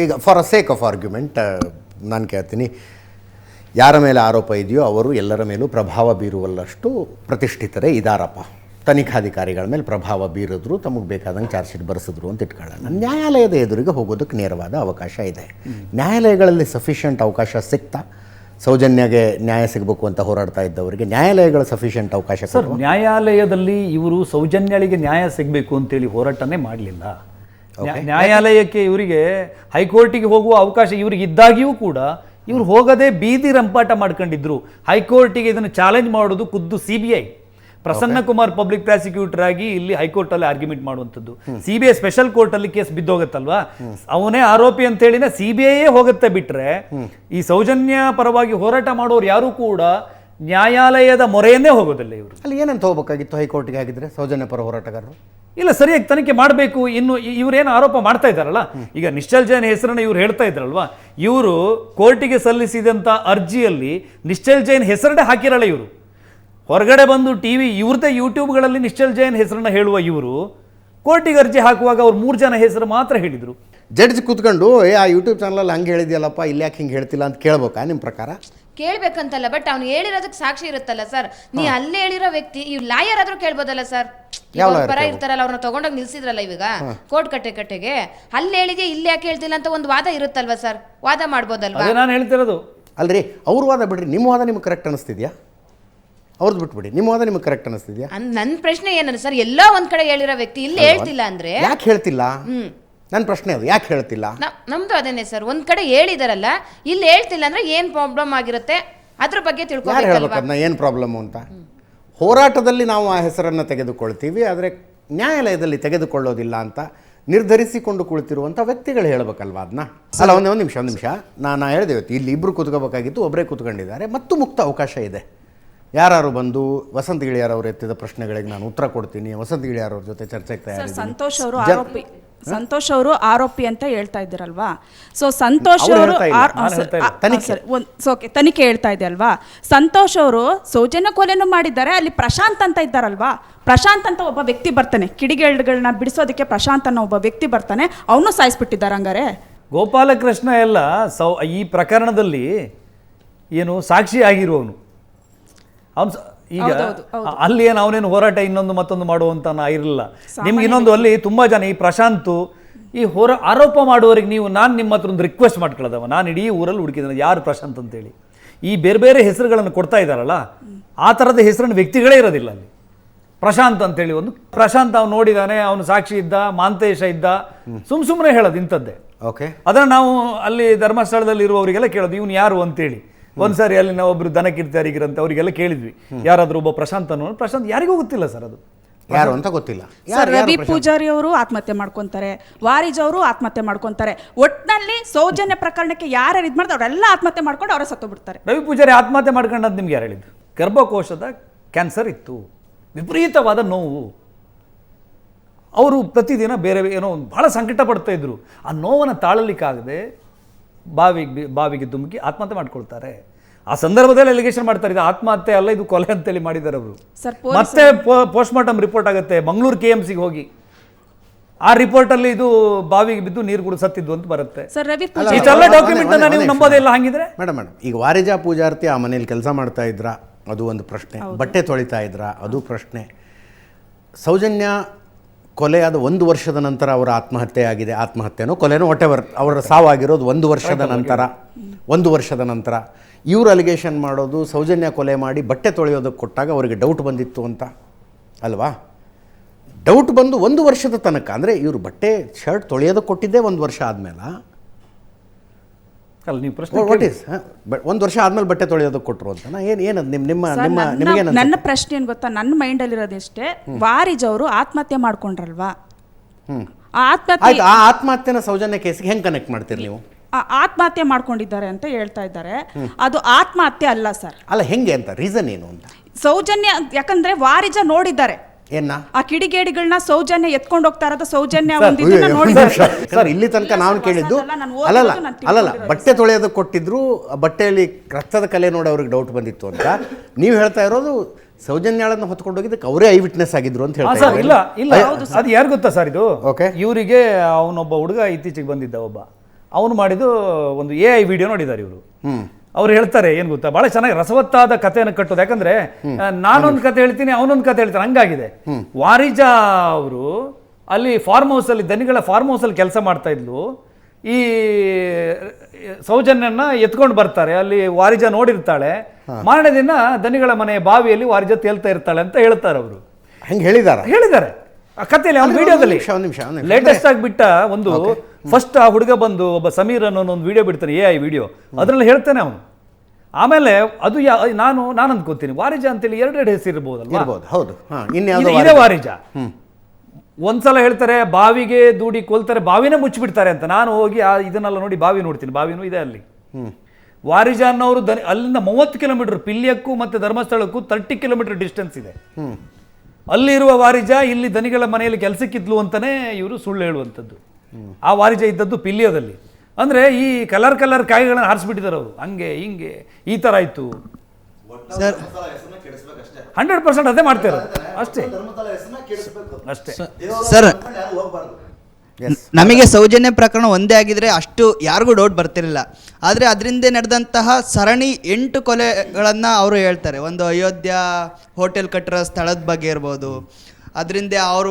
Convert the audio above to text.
ಈಗ for a sake of argument ನಾನು ಕೇಳ್ತೀನಿ. ಯಾರ ಮೇಲೆ ಆರೋಪ ಇದೆಯೋ ಅವರು ಎಲ್ಲರ ಮೇಲೂ ಪ್ರಭಾವ ಬೀರುವಲ್ಲಷ್ಟು ಪ್ರತಿಷ್ಠಿತರೇ ಇದಾರಪ್ಪ. ತನಿಖಾಧಿಕಾರಿಗಳ ಮೇಲೆ ಪ್ರಭಾವ ಬೀರಿದ್ರು ತಮಗೆ ಬೇಕಾದಂಗೆ ಚಾರ್ಜ್ ಶೀಟ್ ಬರೆಸಿದ್ರು ಅಂತ ಇಟ್ಕೊಳ್ಳೋಣ. ನ್ಯಾಯಾಲಯದ ಎದುರಿಗೆ ಹೋಗೋದಕ್ಕೆ ನೇರವಾದ ಅವಕಾಶ ಇದೆ. ನ್ಯಾಯಾಲಯಗಳಲ್ಲಿ ಸಫಿಷಿಯಂಟ್ ಅವಕಾಶ ಸಿಗ್ತಾ ಸೌಜನ್ಯಗೆ ನ್ಯಾಯ ಸಿಗಬೇಕು ಅಂತ ಹೋರಾಡ್ತಾ ಇದ್ದವರಿಗೆ ನ್ಯಾಯಾಲಯಗಳ ಸಫಿಷಿಯಂಟ್ ಅವಕಾಶ ಸರ್ ನ್ಯಾಯಾಲಯದಲ್ಲಿ ಇವರು ಸೌಜನ್ಯಳಿಗೆ ನ್ಯಾಯ ಸಿಗಬೇಕು ಅಂತೇಳಿ ಹೋರಾಟನೇ ಮಾಡಲಿಲ್ಲ. ನ್ಯಾಯಾಲಯಕ್ಕೆ ಇವರಿಗೆ ಹೈಕೋರ್ಟಿಗೆ ಹೋಗುವ ಅವಕಾಶ ಇವ್ರಿಗೆ ಇದ್ದಾಗಿಯೂ ಕೂಡ ಇವ್ರು ಹೋಗದೆ ಬೀದಿ ರಂಪಾಟ ಮಾಡ್ಕೊಂಡಿದ್ರು. ಹೈಕೋರ್ಟಿಗೆ ಇದನ್ನು ಚಾಲೆಂಜ್ ಮಾಡೋದು ಖುದ್ದು C B I. Prasanna Kumar public prosecutor ಆಗಿ ಇಲ್ಲಿ ಹೈಕೋರ್ಟ್ ಅಲ್ಲಿ ಆರ್ಗ್ಯುಮೆಂಟ್ ಮಾಡುವಂಥದ್ದು. C B I special court ಅಲ್ಲಿ ಕೇಸ್ ಬಿದ್ದೋಗತ್ತಲ್ವಾ? ಅವನೇ ಆರೋಪಿ ಅಂತ ಹೇಳಿನ ಸಿ ಬಿ ಐಯೇ ಹೋಗುತ್ತೆ ಬಿಟ್ರೆ ಈ ಸೌಜನ್ಯ ಪರವಾಗಿ ಹೋರಾಟ ಮಾಡೋರು ಯಾರು ಕೂಡ ನ್ಯಾಯಾಲಯದ ಮೊರೆಯನ್ನೇ ಹೋಗೋದಿಲ್ಲ ಇವರು. ಅಲ್ಲಿ ಏನಂತ ಹೋಗಬೇಕಾಗಿತ್ತು ಹೈಕೋರ್ಟ್ಗೆ ಆಗಿದ್ರೆ ಸೌಜನ್ಯ ಪರ ಹೋರಾಟಗಾರರು? ಇಲ್ಲ ಸರಿಯಾಗಿ ತನಿಖೆ ಮಾಡಬೇಕು. ಇನ್ನು ಇವರೇನು ಆರೋಪ ಮಾಡ್ತಾ ಇದ್ದಾರಲ್ಲ? ಈಗ ನಿಶ್ಚಲ್ ಜೈನ್ ಹೆಸರನ್ನ ಇವ್ರು ಹೇಳ್ತಾ ಇದ್ರಲ್ವಾ? ಇವರು ಕೋರ್ಟಿಗೆ ಸಲ್ಲಿಸಿದಂಥ ಅರ್ಜಿಯಲ್ಲಿ ನಿಶ್ಚಲ್ ಜೈನ್ ಹೆಸರನ್ನೇ ಹಾಕಿರಲ್ಲ ಇವರು. ಹೊರಗಡೆ ಬಂದು ಟಿ ವಿ ಇವ್ರದ್ದೇ ಯೂಟ್ಯೂಬ್ಗಳಲ್ಲಿ ನಿಶ್ಚಲ್ ಜೈನ್ ಹೆಸರನ್ನ ಹೇಳುವ ಇವರು ಕೋರ್ಟಿಗೆ ಅರ್ಜಿ ಹಾಕುವಾಗ ಅವ್ರು ಮೂರು ಜನ ಹೆಸರು ಮಾತ್ರ ಹೇಳಿದರು. ಜಡ್ಜ್ ಕೂತ್ಕೊಂಡು ಏ ಆ ಯೂಟ್ಯೂಬ್ ಚಾನಲಲ್ಲಿ ಹಂಗೆ ಹೇಳಿದ್ಯಲ್ಲಪ್ಪ ಇಲ್ಲಿ ಯಾಕೆ ಹಿಂಗೆ ಹೇಳ್ತಿಲ್ಲ? ಅಂತ ಕೇಳ್ಬೇಕಾ ನಿಮ್ಮ ಪ್ರಕಾರ? ಕೇಳ್ಬೇಕಂತಲ್ಲ ಬಟ್ ಅವ್ನು ಹೇಳಿರೋದಕ್ಕೆ ಸಾಕ್ಷಿ ಇರುತ್ತಲ್ಲ ಸರ್ ನೀ ಅಲ್ಲೇ ಹೇಳಿರೋ ವ್ಯಕ್ತಿ ಇವ್ ಲಾಯರ್ ಆದ್ರೂ ಕೇಳ್ಬೋದಲ್ಲ ಸರ್ ಯಾವ lawyer ಪರ? ಇರ್ತಾರಲ್ಲ ಅವ್ರನ್ನ ತಗೊಂಡೋಗಿ ನಿಲ್ಸಿದ್ರಲ್ಲ ಇವಾಗ? ಕೋರ್ಟ್ ಕಟ್ಟೆ ಕಟ್ಟೆಗೆ. ಅಲ್ಲಿ ಹೇಳಿದೆ ಇಲ್ಲಿ ಯಾಕೆ ಹೇಳ್ತಿಲ್ಲ ಅಂತ ಒಂದು ವಾದ ಇರುತ್ತಲ್ವಾ ಸರ್ ವಾದ ಮಾಡ್ಬೋದಲ್ವಾ? ಅದೇ ನಾನು ಹೇಳ್ತಿರೋದು. ಅಲ್ರಿ ಅವ್ರ ವಾದ ಬಿಡ್ರಿ ನಿಮ್ಮ ವಾದ ನಿಮ್ಗೆ ಕರೆಕ್ಟ್ ಅನಿಸ್ತಿದ್ಯಾ? ಅವ್ರದ್ದು ಬಿಟ್ಬಿಡಿ ನಿಮ್ಮ ವಾದ ನಿಮ್ಗೆ ಕರೆಕ್ಟ್ ಅನಿಸ್ತಿದ್ಯಾ? ಅನ್- ನನ್ ಪ್ರಶ್ನೆ ಏನಂದ್ರೆ ಸರ್ ಎಲ್ಲೋ ಒಂದ್ ಕಡೆ ಹೇಳಿರೋ ವ್ಯಕ್ತಿ ಇಲ್ಲಿ ಹೇಳ್ತಿಲ್ಲ ಅಂದ್ರೆ ಯಾಕೆ ಹೇಳ್ತಿಲ್ಲ? ನನ್ನ ಪ್ರಶ್ನೆ ಅದು ಯಾಕೆ ಹೇಳ್ತಿಲ್ಲ? ನ- ನಮ್ದು ಅದೇನೆ ಸರ್ ಒಂದ್ ಕಡೆ ಹೇಳಿದಾರಲ್ಲ ಇಲ್ಲಿ ಹೇಳ್ತಿಲ್ಲ ಅಂದ್ರೆ ಏನ್ ಪ್ರಾಬ್ಲಮ್ ಆಗಿರುತ್ತೆ? ಅದ್ರ ಬಗ್ಗೆ ಯಾರು ತಿಳ್ಕೊಬೇಕಲ್ವಾ ಹೇಳ್ಬೇಕು ಅದನ್ನ ಏನು ಪ್ರಾಬ್ಲಮ್ಮು ಅಂತ? ಹೋರಾಟದಲ್ಲಿ ನಾವು ಆ ಹೆಸರನ್ನು ತೆಗೆದುಕೊಳ್ತೀವಿ ಆದರೆ ನ್ಯಾಯಾಲಯದಲ್ಲಿ ತೆಗೆದುಕೊಳ್ಳೋದಿಲ್ಲ ಅಂತ ನಿರ್ಧರಿಸಿಕೊಂಡು ಕುಳಿತಿರುವಂಥ ವ್ಯಕ್ತಿಗಳು ಹೇಳಬೇಕಲ್ವಾ ಅದನ್ನ ಅಲ್ಲ ಒಂದೇ ಒಂದು ನಿಮಿಷ ಒಂದು ನಿಮಿಷ. ನಾನು ಹೇಳಿದೆ ಇವತ್ತು ಇಲ್ಲಿ ಇಬ್ಬರು ಕೂತ್ಕೋಬೇಕಾಗಿತ್ತು ಒಬ್ಬರೇ ಕೂತ್ಕೊಂಡಿದ್ದಾರೆ ಮತ್ತು ಮುಕ್ತ ಅವಕಾಶ ಇದೆ. ಯಾರು ಬಂದು ವಸಂತ ಗಿಳಿಯಾರವ್ರು ಎತ್ತಿದ ಪ್ರಶ್ನೆಗಳಿಗೆ ನಾನು ಉತ್ತರ ಕೊಡ್ತೀನಿ. ವಸಂತ ಗಿಳಿಯಾರವ್ರ ಜೊತೆ ಚರ್ಚೆಗೆ ಸರ್ ತಯಾರಿದ್ದೀನಿ. ಸಂತೋಷ್ ಅವರು ಜನ- ಆರೋಪಿ ಸಂತೋಷ್ ಅವರು ಆರೋಪಿ ಅಂತ ಹೇಳ್ತಾ ಇದ್ದೀರಲ್ವಾ? ಸೊ ಸಂತೋಷ್ ಅವ್ರು ಅವರು ಹೇಳ್ತಾ ಇಲ್ಲ. ನಾನು ಹೇಳ್ತಾ ಇಲ್ಲ. ಆ- ತನಿಖೆ. ಓಕೆ ತನಿಖೆ ಹೇಳ್ತಾ ಇದೆ ಅಲ್ವಾ? ಸಂತೋಷ್ ಅವರು ಸೌಜನ್ಯ ಕೊಲೆನೂ ಮಾಡಿದ್ದಾರೆ ಅಲ್ಲಿ ಪ್ರಶಾಂತ್ ಅಂತ ಇದ್ದಾರಲ್ವಾ? ಪ್ರಶಾಂತ್ ಅಂತ ಒಬ್ಬ ವ್ಯಕ್ತಿ ಬರ್ತಾನೆ. ಕಿಡಿಗೇಳುಗಳನ್ನ ಬಿಡಿಸೋದಕ್ಕೆ ಪ್ರಶಾಂತ್ ಅನ್ನೋ ಒಬ್ಬ ವ್ಯಕ್ತಿ ಬರ್ತಾನೆ. ಅವನು ಸಾಯಿಸ್ಬಿಟ್ಟಿದ್ದಾರೆ ಹಂಗಾರೆ. ಗೋಪಾಲಕೃಷ್ಣ ಎಲ್ಲ ಸೌ ಈ ಪ್ರಕರಣದಲ್ಲಿ ಏನು ಸಾಕ್ಷಿ ಆಗಿರುವವನು. ಅವನು ಈಗ ಅಲ್ಲಿ ಏನು ಅವನೇನು ಹೋರಾಟ ಇನ್ನೊಂದು ಮತ್ತೊಂದು ಮಾಡುವಂತ ಇರಲಿಲ್ಲ. ನಿಮ್ಗೆ ಇನ್ನೊಂದು ಅಲ್ಲಿ ತುಂಬಾ ಜನ ಈ ಪ್ರಶಾಂತ್ ಈ ಹೊರ ಆರೋಪ ಮಾಡುವವರಿಗೆ ನೀವು ನಾನು ನಿಮ್ಮ ಹತ್ರ ಒಂದು ರಿಕ್ವೆಸ್ಟ್ ಮಾಡ್ಕೊಳ್ಳೋದವ. ನಾನು ಇಡೀ ಊರಲ್ಲಿ ಹುಡುಕಿದ್ದೇನೆ ಯಾರು ಪ್ರಶಾಂತ್ ಅಂತೇಳಿ. ಈ ಬೇರೆ ಬೇರೆ ಹೆಸರುಗಳನ್ನು ಕೊಡ್ತಾ ಇದ್ದಾರಲ್ಲ ಆ ಥರದ ಹೆಸರಿನ ವ್ಯಕ್ತಿಗಳೇ ಇರೋದಿಲ್ಲ ಅಲ್ಲಿ. ಪ್ರಶಾಂತ್ ಅಂತೇಳಿ ಒಂದು ಪ್ರಶಾಂತ್ ಅವ್ನು ನೋಡಿದಾನೆ ಅವನು ಸಾಕ್ಷಿ ಇದ್ದ ಮಾಂತೇಶ ಇದ್ದ ಸುಮ್ ಸುಮ್ಮನೆ ಹೇಳೋದು ಇಂಥದ್ದೇ. ಓಕೆ ಅದನ್ನ ನಾವು ಅಲ್ಲಿ ಧರ್ಮಸ್ಥಳದಲ್ಲಿ ಇರುವವರಿಗೆಲ್ಲ ಕೇಳೋದು ಇವನು ಯಾರು ಅಂತೇಳಿ. ಒಂದ್ಸಾರಿ ಅಲ್ಲಿ ನಾವೊಬ್ರು ಒಬ್ರು ದನ ಕಿರ್ತಾರಿಗಿರಂತೆ ಅವರಿಗೆಲ್ಲ ಕೇಳಿದ್ವಿ. ಯಾರಾದ್ರೂ ಒಬ್ಬ ಪ್ರಶಾಂತ್ ಅನ್ನೋ ಪ್ರಶಾಂತ್ ಯಾರಿಗೂ ಗೊತ್ತಿಲ್ಲ ಸರ್ ಅದು. ಯಾರು ಅಂತ ಗೊತ್ತಿಲ್ಲ. ಸರ್ ರವಿ ಪೂಜಾರಿ ಅವರು ಆತ್ಮಹತ್ಯೆ ಮಾಡ್ಕೊಂತಾರೆ. ವಾರಿಜ್ ಅವರು ಆತ್ಮಹತ್ಯೆ ಮಾಡ್ಕೊಂತಾರೆ. ಒಟ್ನಲ್ಲಿ ಸೌಜನ್ಯ ಪ್ರಕರಣಕ್ಕೆ ಯಾರು ಇದು ಮಾಡ್ತಾರೆ ಅವರೆಲ್ಲ ಆತ್ಮಹತ್ಯೆ ಮಾಡ್ಕೊಂಡು ಅವರ ಸತ್ತು ಬಿಡ್ತಾರೆ. ರವಿ ಪೂಜಾರಿ ಆತ್ಮಹತ್ಯೆ ಮಾಡ್ಕೊಂಡಂತ ನಿಮ್ಗೆ ಯಾರು ಹೇಳಿದ್ದು? ಗರ್ಭಕೋಶದ ಕ್ಯಾನ್ಸರ್ ಇತ್ತು. ವಿಪರೀತವಾದ ನೋವು. ಅವರು ಪ್ರತಿದಿನ ಬೇರೆ ಏನೋ ಒಂದು ಬಹಳ ಸಂಕಟ ಪಡ್ತಾ ಇದ್ರು. ಆ ನೋವನ್ನು ತಾಳಲಿಕ್ಕಾಗದೆ ಬಾವಿಗೆ ಬಾವಿಗೆ ಧುಮುಕಿ ಆತ್ಮಹತ್ಯೆ ಮಾಡ್ಕೊಳ್ತಾರೆ. ಆ ಸಂದರ್ಭದಲ್ಲಿ ಅಲಿಗೇಷನ್ ಮಾಡ್ತಾರೆ ಇದು ಆತ್ಮಹತ್ಯೆ ಅಲ್ಲ ಇದು ಕೊಲೆ ಅಂತೇಳಿ ಮಾಡಿದ್ದಾರೆ ಅವರು. ಸರ್ ಮತ್ತೆ ಪೋಸ್ಟ್ ಮಾರ್ಟಮ್ ರಿಪೋರ್ಟ್ ಆಗುತ್ತೆ ಮಂಗಳೂರು ಕೆ ಎಂ ಸಿಗೆ ಹೋಗಿ. ಆ ರಿಪೋರ್ಟಲ್ಲಿ ಇದು ಬಾವಿಗೆ ಬಿದ್ದು ನೀರು ಕೂಡ ಸತ್ತಿದ್ದು ಅಂತ ಬರುತ್ತೆ. ಸರ್ ರವಿ ಅಲ್ಲ, ಪೂಜಾರಿ ಇಷ್ಟೆಲ್ಲ ಡಾಕ್ಯುಮೆಂಟ್ ನೀವು ನಂಬೋದಿಲ್ಲ ಹಾಗಿದ್ರೆ? ಮೇಡಮ್ ಮೇಡಮ್ ಈಗ ವಾರಿಜಾ ಪೂಜಾರ್ತಿ ಆ ಮನೇಲಿ ಕೆಲಸ ಮಾಡ್ತಾ ಇದ್ರ? ಅದು ಒಂದು ಪ್ರಶ್ನೆ. ಬಟ್ಟೆ ತೊಳಿತಾ ಇದ್ರ? ಅದು ಪ್ರಶ್ನೆ. ಸೌಜನ್ಯ ಕೊಲೆಯಾದ ಒಂದು ವರ್ಷದ ನಂತರ ಅವರ ಆತ್ಮಹತ್ಯೆ ಆಗಿದೆ ಆತ್ಮಹತ್ಯೆನೋ ಕೊಲೆನೋ ವಾಟೆವರ್ ಅವರ ಸಾವಾಗಿರೋದು ಒಂದು ವರ್ಷದ ನಂತರ. ಒಂದು ವರ್ಷದ ನಂತರ. ಇವರು ಅಲಿಗೇಷನ್ ಮಾಡೋದು ಸೌಜನ್ಯ ಕೊಲೆ ಮಾಡಿ ಬಟ್ಟೆ ತೊಳೆಯೋದಕ್ಕೆ ಕೊಟ್ಟಾಗ ಅವರಿಗೆ ಡೌಟ್ ಬಂದಿತ್ತು ಅಂತ. ಅಲ್ವಾ? ಡೌಟ್ ಬಂದು ಒಂದು ವರ್ಷದ ತನಕ ಅಂದರೆ ಇವರು ಬಟ್ಟೆ ಶರ್ಟ್ ತೊಳೆಯೋದಕ್ಕೆ ಕೊಟ್ಟಿದ್ದೇ ಒಂದು ವರ್ಷ ಆದಮೇಲೆ ಅಲ್ಲ ನೀವು ಪ್ರಶ್ನೆ ವಾಟ್ ಈಸ್ ಒಂದು ವರ್ಷ ಆದ್ಮೇಲೆ ಬಟ್ಟೆ ತೊಳೆಯೋದಕ್ಕೆ ಕೊಟ್ಟರು ಅಂತ. ಏನು ಏನು ನಿಮ್ಮ ನಿಮ್ಮ ನಿಮ್ಮ ನನ್ನ- ನನ್ನ ಪ್ರಶ್ನೆ ಏನ್ ಗೊತ್ತಾ? ನನ್ನ ಮೈಂಡಲ್ಲಿರೋದಿಷ್ಟೇ ವಾರಿಜ್ ಅವರು ಆತ್ಮಹತ್ಯೆ ಮಾಡ್ಕೊಂಡ್ರಲ್ವಾ? ಆತ್ಮಹತ್ಯೆ ಆ ಆತ್ಮಹತ್ಯೆನ ಸೌಜನ್ಯ ಕೇಸಿಗೆ ಹೆಂಗೆ ಕನೆಕ್ಟ್ ಮಾಡ್ತೀರಿ ನೀವು? ಆ ಆತ್ಮಹತ್ಯೆ ಮಾಡ್ಕೊಂಡಿದ್ದಾರೆ ಅಂತ ಹೇಳ್ತಾ ಇದ್ದಾರೆ. ಅದು ಆತ್ಮಹತ್ಯೆ ಅಲ್ಲ ಸರ್. ಅಲ್ಲ ಹೆಂಗೆ ಅಂತ? ರೀಸನ್ ಏನು ಅಂತ? ಸೌಜನ್ಯ ಯಾಕಂದ್ರೆ ವಾರಿಜ ನೋಡಿದ್ದಾರೆ. ಏನ ಆ ಕಿಡಿಗೇಡಿಗಳನ್ನ ಸೌಜನ್ಯ ಎತ್ಕೊಂಡು ಹೋಗ್ತಾ ಇರೋದು ಸೌಜನ್ಯ ಸರ್, ಒಂದು ಇದನ್ನ ನೋಡಿದ್ದಾರೆ ಸರ್ ಇಲ್ಲಿ ತನಕ ನಾನು ಕೇಳಿದ್ದು ಅಲ್ಲ, ನಾನು ಓದಿರೋದು, ಅಲ್ಲಲ್ಲ ನಾನು ಅಲ್ಲಲ್ಲ ಬಟ್ಟೆ ತೊಳೆಯೋದಕ್ಕೆ ಕೊಟ್ಟಿದ್ರು ಆ ಬಟ್ಟೆಯಲ್ಲಿ ರಕ್ತದ ಕಲೆ ನೋಡಿ ಅವ್ರಿಗೆ ಡೌಟ್ ಬಂದಿತ್ತು ಅಂತ. ನೀವು ಹೇಳ್ತಾ ಇರೋದು ಸೌಜನ್ಯಾಳನ್ನು ಹೊತ್ಕೊಂಡು ಹೋಗಿದ್ದಕ್ಕೆ ಅವರೇ ಐ ವಿಟ್ನೆಸ್ ಆಗಿದ್ರು ಅಂತ ಹಾ ಹೇಳ್ತಾ ಸರ್ ಇಲ್ಲ ಇದ್ದಾರೆ. ಇಲ್ಲ ಅದು ಯಾರು ಗೊತ್ತಾ ಸರ್ ಇದು? Okay. ಇವರಿಗೆ ಅವನೊಬ್ಬ ಹುಡುಗ ಇತ್ತೀಚೆಗೆ ಬಂದಿದ್ದ ಒಬ್ಬ. ಅವನು ಮಾಡಿದ್ದು ಒಂದು ಎ ಐ ವಿಡಿಯೋ ನೋಡಿದ್ದಾರೆ ಇವರು. ಹ್ಮ್. ಅವ್ರು ಹೇಳ್ತಾರೆ ಏನು ಗೊತ್ತಾ? ಬಹಳ ಚೆನ್ನಾಗಿ ರಸವತ್ತಾದ ಕಥೆಯನ್ನು ಕಟ್ಟೋದು. ಯಾಕಂದ್ರೆ ನಾನೊಂದು ಕತೆ ಹೇಳ್ತೀನಿ ಅವನೊಂದು ಕತೆ ಹೇಳ್ತಾನೆ. ಹಂಗಾಗಿದೆ. ವಾರಿಜಾ ಅವರು ಅಲ್ಲಿ ಫಾರ್ಮ್ ಹೌಸ್ ಅಲ್ಲಿ ದನಿಗಳ ಫಾರ್ಮ್ ಹೌಸ್ ಅಲ್ಲಿ ಕೆಲಸ ಮಾಡ್ತಾ ಇದ್ಲು. ಈ ಸೌಜನ್ಯನ ಎತ್ಕೊಂಡು ಬರ್ತಾರೆ. ಅಲ್ಲಿ ವಾರಿಜ ನೋಡಿರ್ತಾಳೆ. ಮಾರನೇ ದಿನ ದನಿಗಳ ಮನೆಯ ಬಾವಿಯಲ್ಲಿ ವಾರಿಜ ತೇಲ್ತಾ ಇರ್ತಾಳೆ ಅಂತ ಹೇಳ್ತಾರೆ ಅವರು. ಹಂಗೆ ಹೇಳಿದಾರ? ಹೇಳಿದ್ದಾರೆ. ಆ ಕಥೆಯಲ್ಲಿ ವಿಡಿಯೋದಲ್ಲಿ. ಲೇಟೆಸ್ಟ್ ಆಗಿ ಬಿಟ್ಟ ಒಂದು ಫಸ್ಟ್ ಆ ಹುಡುಗ ಬಂದು ಒಬ್ಬ ಸಮೀರ್ ಅನ್ನೋ ಒಂದು ವಿಡಿಯೋ ಬಿಡ್ತಾನೆ ಎ ಐ ವಿಡಿಯೋ ಅದರಲ್ಲಿ ಹೇಳ್ತಾನೆ ಅವನು. ಆಮೇಲೆ ಅದು ಯಾ ನಾನು ನಾನು ಅಂದ್ಕೋತೀನಿ ವಾರಿಜ ಅಂತೇಳಿ ಎರಡೆರಡು ಹೆಸರು ಇರ್ಬೋದಲ್ಲ ಇರ್ಬೋದು ಹೌದು. ಇದು ವಾರಿಜ. ಒಂದ್ಸಲ ಹೇಳ್ತಾರೆ ಬಾವಿಗೆ ದೂಡಿ ಕೊಲ್ತಾರೆ ಬಾವಿನೇ ಮುಚ್ಚಿಬಿಡ್ತಾರೆ ಅಂತ. ನಾನು ಹೋಗಿ ಆ ಇದನ್ನೆಲ್ಲ ನೋಡಿ ಬಾವಿ ನೋಡ್ತೀನಿ. ಬಾವಿನೂ ಇದೆ ಅಲ್ಲಿ. ವಾರಿಜ ಅನ್ನೋರು ದನಿ ಅಲ್ಲಿಂದ ಮೂವತ್ತು ಕಿಲೋಮೀಟರ್ ಪಿಲ್ಯಕ್ಕೂ ಮತ್ತೆ ಧರ್ಮಸ್ಥಳಕ್ಕೂ ತರ್ಟಿ ಕಿಲೋಮೀಟರ್ ಡಿಸ್ಟೆನ್ಸ್ ಇದೆ. ಅಲ್ಲಿರುವ ವಾರಿಜ ಇಲ್ಲಿ ದನಿಗಳ ಮನೆಯಲ್ಲಿ ಕೆಲಸಕ್ಕಿದ್ಲು ಅಂತಾನೆ ಇವರು ಸುಳ್ಳು ಹೇಳುವಂಥದ್ದು. ಆ ವಾರಿಜ ಇದ್ದದ್ದು ಪಿಲ್ಯದಲ್ಲಿ ಅಂದ್ರೆ ಈ ಕಲರ್ ಕಲರ್ ಕಾಯಿಗಳನ್ನ ಹಾರಿಸ್ಬಿಟ್ಟಿದ್ದಾರೆ ಅವರು. ಹಂಗೆ ಹಿಂಗೆ ಈ ಥರ ಆಯಿತು ಸರ್ ಹಂಡ್ರೆಡ್ ಪರ್ಸೆಂಟ್ ಅದೇ ಮಾಡ್ತಾರೆ ಅಷ್ಟೇ. ಅಷ್ಟೇ. ಸರ್. ನಮಗೆ ಸೌಜನ್ಯ ಪ್ರಕರಣ ಒಂದೇ ಆಗಿದ್ರೆ ಅಷ್ಟು ಯಾರಿಗೂ ಡೌಟ್ ಬರ್ತಿರಲಿಲ್ಲ. ಆದರೆ ಅದರಿಂದ ನಡೆದಂತಹ ಸರಣಿ ಎಂಟು ಕೊಲೆಗಳನ್ನು ಅವರು ಹೇಳ್ತಾರೆ. ಒಂದು ಅಯೋಧ್ಯ ಹೋಟೆಲ್ ಕಟ್ಟಿರೋ ಸ್ಥಳದ ಬಗ್ಗೆ ಇರ್ಬೋದು. ಅದರಿಂದ ಅವರು